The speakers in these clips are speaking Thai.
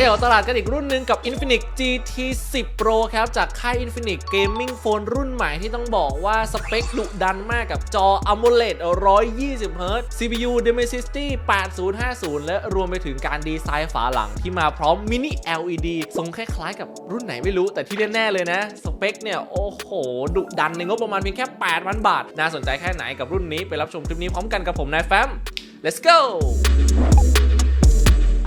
ขย่าตลาดกันอีกรุ่นหนึ่งกับ Infinix GT 10 Pro ครับ จากค่าย Infinix Gaming Phone รุ่นใหม่ที่ต้องบอกว่า สเปคดุดันมากกับจอ AMOLED 120 Hz CPU Dimensity 8050 และรวมไปถึงการดีไซน์ฝาหลังที่มาพร้อม Mini LED ทรงคล้ายๆ กับรุ่นไหนไม่รู้ แต่ที่แน่ๆเลยนะ สเปคเนี่ย โอ้โห ดุดันในงบประมาณเพียงแค่ 8,000 บาท น่าสนใจแค่ไหนกับรุ่นนี้ไปรับชมคลิปนี้พร้อมกันกับผมนายแฟม let's go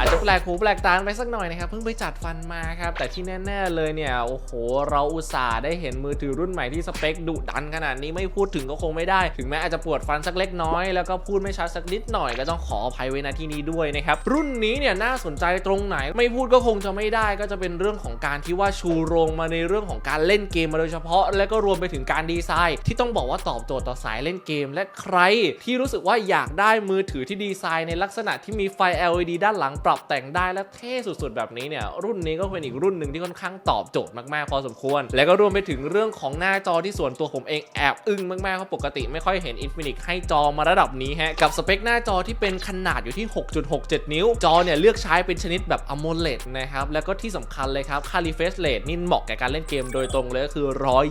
อาจจะแปลกหูแปลกตาไปสักหน่อยนะครับ เพิ่งไปจัดฟันมาครับ แต่ที่แน่ ๆ เลยเนี่ย โอ้โห เราอุตส่าห์ได้เห็นมือถือรุ่นใหม่ที่สเปคดุดันขนาดนี้ไม่พูดถึงก็คงไม่ได้ ถึงแม้อาจจะปวดฟันสักเล็กน้อย แล้วก็พูดไม่ชัดสักนิดหน่อยก็ต้องขออภัยไว้ณที่นี้ด้วยนะครับ รุ่นนี้เนี่ยน่าสนใจตรงไหน ไม่พูดก็คงจะไม่ได้ ก็จะเป็นเรื่องของการที่ว่าชูโรงมาในเรื่องของการเล่นเกมมาโดยเฉพาะ และก็รวมไปถึงการดีไซน์ ที่ต้องบอกว่าตอบโจทย์ต่อสายเล่นเกม และใครที่รู้สึกว่าอยากได้มือถือที่ดีไซน์ในลักษณะที่มีไฟ LED ด้านหลังปรับแต่งได้และเท่สุดๆ แบบนี้เนี่ยรุ่นนี้ก็เป็นอีกรุ่นหนึ่งที่ค่อนข้างตอบโจทย์มากๆ พอสมควร และก็รวมไปถึงเรื่องของหน้าจอที่ส่วนตัวผมเองแอบอึ้งมากๆเพราะปกติไม่ค่อยเห็น Infinix ให้จอมาระดับนี้ฮะกับสเปคหน้าจอที่เป็นขนาดอยู่ที่ 6.67 นิ้ว จอเนี่ยเลือกใช้เป็นชนิดแบบ AMOLED นะครับแล้วก็ที่สำคัญเลยครับค่า refresh rate นี่เหมาะแก่การเล่นเกมโดยตรงเลยก็คือ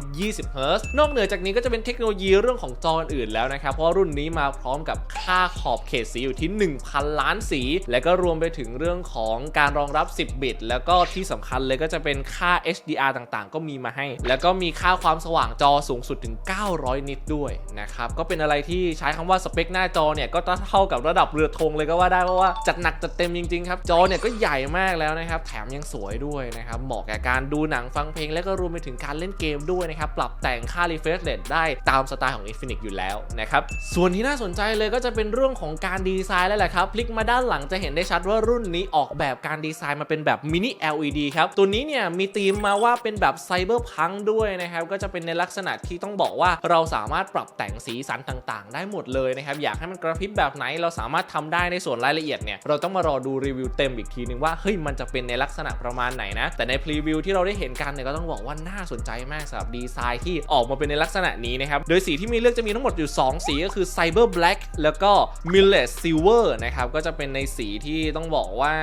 120 Hz นอกเหนือจากนี้ก็จะเป็นเทคโนโลยีเรื่องของจออื่นแล้วนะครับเพราะว่ารุ่นนี้มาพร้อมกับค่าขอบเขตสีอยู่ที่ 1,000 ล้านสี และก็รวมไปถึงเรื่องของการรองรับ 10 บิต แล้วก็ที่สำคัญเลยก็จะเป็นค่า HDR ต่างๆ ก็มีมาให้ แล้วก็มีค่าความสว่างจอสูงสุดถึง 900 นิตด้วยนะครับ ก็เป็นอะไรที่ใช้คำว่าสเปคหน้าจอเนี่ยก็เท่ากับระดับเรือธงเลยก็ว่าได้เพราะว่าจัดหนักจัดเต็มจริงๆครับ จอเนี่ยก็ใหญ่มากแล้วนะครับ แถมยังสวยด้วยนะครับ เหมาะแก่การดูหนังฟังเพลง และก็รวมไปถึงการเล่นเกมด้วยนะครับ ปรับแต่งค่า refresh rate ได้ตามสไตล์ของ Infinix อยู่แล้วนะครับ ส่วนที่น่าสนใจเลยก็จะเป็นเรื่องของการดีไซน์แล้วแหละครับ พลิกมาด้านหลังจะเห็นได้ชัดว่ารุ่นนี้ออกแบบการดีไซน์มาเป็นแบบมินิ LED ครับ ตัวนี้เนี่ยมีธีมมาว่าเป็นแบบไซเบอร์พังด้วยนะครับ ก็จะเป็นในลักษณะที่ต้องบอกว่าเราสามารถปรับแต่งสีสันต่างๆ ได้หมดเลยนะครับ อยากให้มันกระพริบแบบไหนเราสามารถทำได้ในส่วนรายละเอียดเนี่ยเราต้องมารอดูรีวิวเต็มอีกทีนึงว่าเฮ้ยมันจะเป็นในลักษณะประมาณไหนนะ แต่ในพรีวิวที่เราได้เห็นกันเนี่ยก็ต้องบอกว่าน่าสนใจมากสำหรับดีไซน์ที่ออกมาเป็นในลักษณะนี้นะครับ โดยสีที่มีเลือกจะมีทั้งหมดอยู่ 2 สีก็คือ Cyber Black แล้วก็ Millet Silver นะครับก็จะเป็นในสีที่ต้องบอกว่า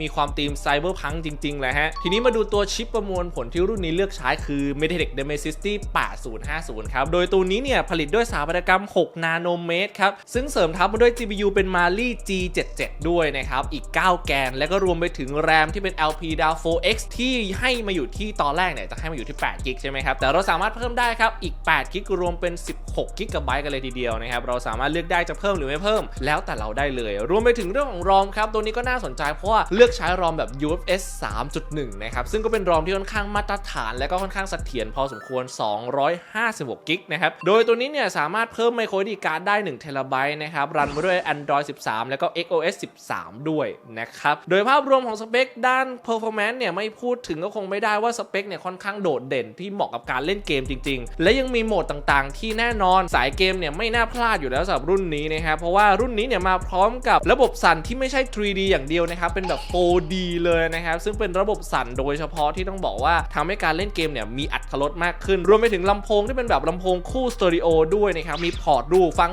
มีความธีมไซเบอร์พังจริงๆแหละฮะ ทีนี้มาดูตัวชิปประมวลผลที่รุ่นนี้เลือกใช้คือ MediaTek Dimensity 8050 ครับ โดยตัวนี้เนี่ยผลิตด้วยสถาปัตยกรรม 6 นาโนเมตรครับ ซึ่งเสริมทับมาด้วย GPU เป็น Mali G77 ด้วยนะครับ อีก 9 แกน และก็รวมไปถึง RAM ที่เป็น LP DAW 4X ที่ให้มาอยู่ที่ตอนแรกเนี่ยจะให้มาอยู่ที่8กิกใช่ไหมครับ แต่เราสามารถเพิ่มได้ครับอีก8กิกรวมเป็น 16กิกะไบต์กันเลยทีเดียวนะครับเราสามารถเลือกได้จะเพิ่มหรือไม่เพิ่ม แล้วแต่เราได้เลย รวมไปถึงเรื่องของ ROM ครับตัวนี้ก็ก็น่าสนใจเพราะว่าเลือกใช้ ROM แบบ UFS 3.1 นะครับ ซึ่งก็เป็น ROM ที่ค่อนข้างมาตรฐานและก็ค่อนข้างเสถียรพอสมควร 256กิกนะครับ โดยตัวนี้เนี่ยสามารถเพิ่ม micro SD card ได้1 t b นะครับ รันมาด้วย Android 13 แล้วก็ XOS 13 ด้วยนะครับ โดยภาพรวมของสเปคด้าน performance เนี่ยไม่พูดถึงก็คงไม่ได้ว่าสเปคเนี่ยค่อนข้างโดดเด่นที่เหมาะกับการเล่นเกมจริง ๆ และยังมีโหมดต่างๆ ที่แน่นอนสายเกมเนี่ยไม่น่าพลาดอยู่แล้วสำหรับรุ่นนี้นะครับเพราะว่ารุ่นนี้เนี่ยมาพร้อมกับระบบสั่นที่ไม่ใช่ 3D อย่างเดียวนะครับเป็นแบบ 4D เลยนะครับซึ่งเป็นระบบสั่นโดยเฉพาะที่ต้องบอกว่าทำให้การเล่นเกมเนี่ยมีอัตรสมากขึ้น รวมไปถึงลำโพงที่เป็นแบบลำโพงคู่สเตอริโอด้วยนะครับมีพอร์ตดูฟัง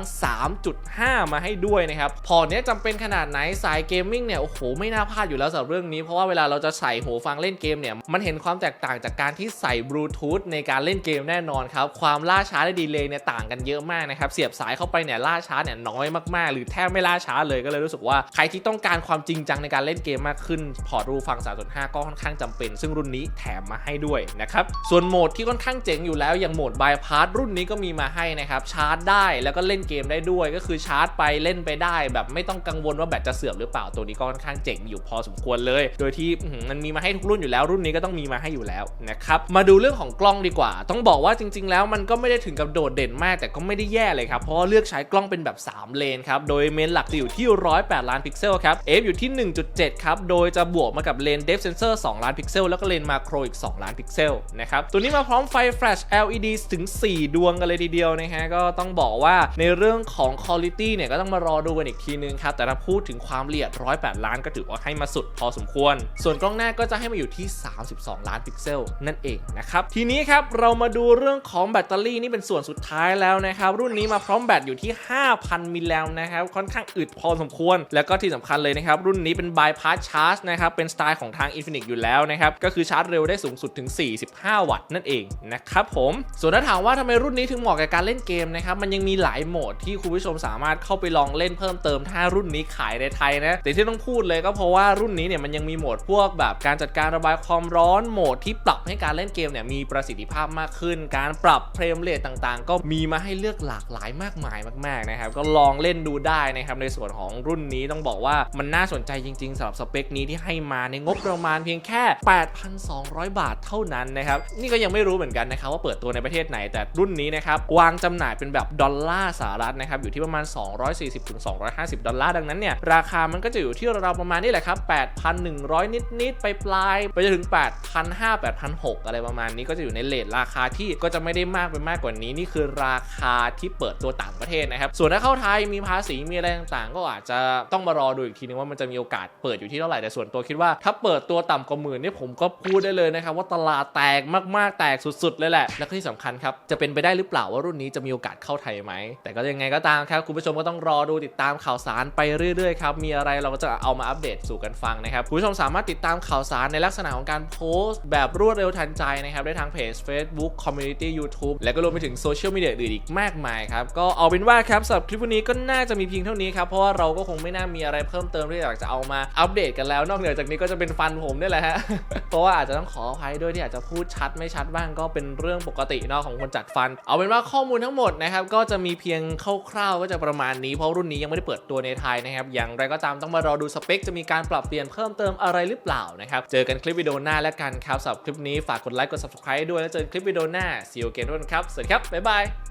3.5 มาให้ด้วยนะครับพอร์ตเนี้ยจำเป็นขนาดไหนสายเกมมิ่งเนี่ยโอ้โหไม่น่าพลาดอยู่แล้วสำหรับเรื่องนี้เพราะว่าเวลาเราจะใส่หูฟังเล่นเกมเนี่ยมันเห็นความแตกต่างจากการที่ใส่บลูทูธในการเล่นเกมแน่นอนครับความล่าช้าและดีเลย์เนี่ยต่างกันเยอะมากนะครับเสียบสายเข้าไปเนี่ยล่าช้าเนี่ยน้อยมากๆ หรือแทบไม่ล่าช้าเลยก็เลยรู้สึกว่าใครที่ต้องการความจริงจังในการเล่นเกมมากขึ้น พอร์ตรูฟัง 3.5 ก็ค่อนข้างจำเป็น ซึ่งรุ่นนี้แถมมาให้ด้วยนะครับ ส่วนโหมดที่ค่อนข้างเจ๋งอยู่แล้ว อย่างโหมดบายพาสรุ่นนี้ก็มีมาให้นะครับ ชาร์จได้แล้วก็เล่นเกมได้ด้วย ก็คือชาร์จไปเล่นไปได้ แบบไม่ต้องกังวลว่าแบตจะเสื่อมหรือเปล่า ตัวนี้ก็ค่อนข้างเจ๋งอยู่พอสมควรเลย โดยที่มันมีมาให้ทุกรุ่นอยู่แล้ว รุ่นนี้ก็ต้องมีมาให้อยู่แล้วนะครับ มาดูเรื่องของกล้องดีกว่า ต้องบอกว่าจริง ๆ แล้วมันก็ไม่ได้ถึงกับโดดเด่นมาก แต่ก็ไม่ได้แย่เลยครับ เพราะเลือกใช้กล้องเป็นแบบ 3 เลนครับ โดยเมนหลักจะอยู่ที่ 108 ล้านพิกเซลครับ f อยู่ที่ 1.7 ครับ โดยจะบวกมากับเลน depth sensor 2 ล้านพิกเซล แล้วก็เลนมาโครอีก 2 ล้านพิกเซลนะครับ ตัวนี้มาพร้อมไฟแฟลช LED ถึง 4 ดวงกันเลยทีเดียวนะฮะ ก็ต้องบอกว่าในเรื่องของ quality เนี่ยก็ต้องมารอดูกันอีกทีนึงครับ แต่ถ้าพูดถึงความละเอียด 108 ล้านก็ถือว่าให้มาสุดพอสมควร ส่วนกล้องหน้าก็จะให้มาอยู่ที่ 32 ล้านพิกเซลนั่นเองนะครับ ทีนี้ครับเรามาดูเรื่องของแบตเตอรี่นี่เป็นส่วนสุดท้ายแล้วนะครับ รุ่นนี้มาพร้อมแบตอยู่ที่ 5,000 มิลลิแอมป์นะครับ ค่อนข้างอึดพอสมควร แล้วก็ที่สำคัญเลยนะครับรุ่นนี้เป็น bypass charge นะครับ เป็นสไตล์ของทาง Infinix อยู่แล้วนะครับ ก็คือชาร์จเร็วได้สูงสุดถึง 45 วัตต์นั่นเองนะครับผม ส่วนถ้าถามว่าทำไมรุ่นนี้ถึงเหมาะกับการเล่นเกมนะครับ มันยังมีหลายโหมดที่คุณผู้ชมสามารถเข้าไปลองเล่นเพิ่มเติมถ้ารุ่นนี้ขายในไทยนะ แต่ที่ต้องพูดเลยก็เพราะว่ารุ่นนี้เนี่ยมันยังมีโหมดพวกแบบการจัดการระบายความร้อนโหมดที่ปรับให้การเล่นเกมเนี่ยมีประสิทธิภาพมากขึ้น การปรับเฟรมเรทต่างๆ ก็มีมาให้เลือกหลากหลายมากมายมาก ๆนะครับ ก็ลองเล่นดูได้นะครับในส่วนของรุ่นนี้ต้องบอกว่ามันน่าสนใจจริงๆสำหรับสเปคนี้ที่ให้มาในงบประมาณเพียงแค่ 8,200 บาทเท่านั้นนะครับนี่ก็ยังไม่รู้เหมือนกันนะครับว่าเปิดตัวในประเทศไหนแต่รุ่นนี้นะครับวางจำหน่ายเป็นแบบดอลลาร์สหรัฐนะครับอยู่ที่ประมาณ 240-250 ดอลลาร์ดังนั้นเนี่ยราคามันก็จะอยู่ที่ราวๆประมาณนี้แหละครับ 8,100 นิดๆไปปลายไปจนถึง 8,500 8,600 อะไรประมาณนี้ก็จะอยู่ในเลทราคาที่ก็จะไม่ได้มากไปมากกว่านี้นี่คือราคาที่เปิดตัวต่างประเทศนะครับส่วนถ้าเข้าไทยมีภาษีมีอะไรต่างๆ ก็อาจจะต้องมารอดูอีกทีนึงว่ามันจะมีโอกาสเปิดอยู่ที่เท่าไหร่แต่ส่วนตัวคิดว่า ถ้าเปิดตัวต่ำกว่าหมื่นนี่ผมก็พูดได้เลยนะครับว่าตลาดแตกมากๆแตกสุดๆเลยแหละ และที่สำคัญครับจะเป็นไปได้หรือเปล่าว่ารุ่นนี้จะมีโอกาสเข้าไทยไหม แต่ก็ยังไงก็ตามครับคุณผู้ชมก็ต้องรอดูติดตามข่าวสารไปเรื่อยๆครับมีอะไรเราก็จะเอามาอัปเดตสู่กันฟังนะครับคุณผู้ชมสามารถติดตามข่าวสารในลักษณะของการโพสต์ แบบรวดเร็วทันใจนะครับได้ทางเพจ Facebook Community YouTube และก็รวมไปถึงโซเชียลมีเดียอื่นอีกมากมายครับก็เอาเป็นว่าครับสำหรับคลิปวันนี้ก็น่าจะมีเพียงเท่านี้ครับเพราะว่าเราก็คงไม่น่ามีอะไรเพิ่มเติมที่อยากจะเอามาอัปเดตกันแล้ว นอกเหนือจากนี้ก็จะเป็นฟันผมนี่แหละฮะเพราะว่าอาจจะต้องขออภัยด้วยที่อาจจะพูดชัดไม่ชัดบ้างก็เป็นเรื่องปกติเนาะของคนจัดฟัน เอาเป็นว่าข้อมูลทั้งหมดนะครับก็จะมีเพียงคร่าวๆก็จะประมาณนี้เพราะรุ่นนี้ยังไม่ได้เปิดตัวในไทยนะครับอย่างไรก็ตามต้องมารอดูสเปคจะมีการปรับเปลี่ยนเพิ่มเติมอะไรหรือเปล่านะครับเจอกันคลิปวิดีโอหน้าแล้วกันครับสำหรับคลิปนี้ฝากกดไลค์กด subscribe ด้วยแล้วเจอกันคลิปวิดีโอหน้า see you again ครับสวัสดีครับบ๊ายบาย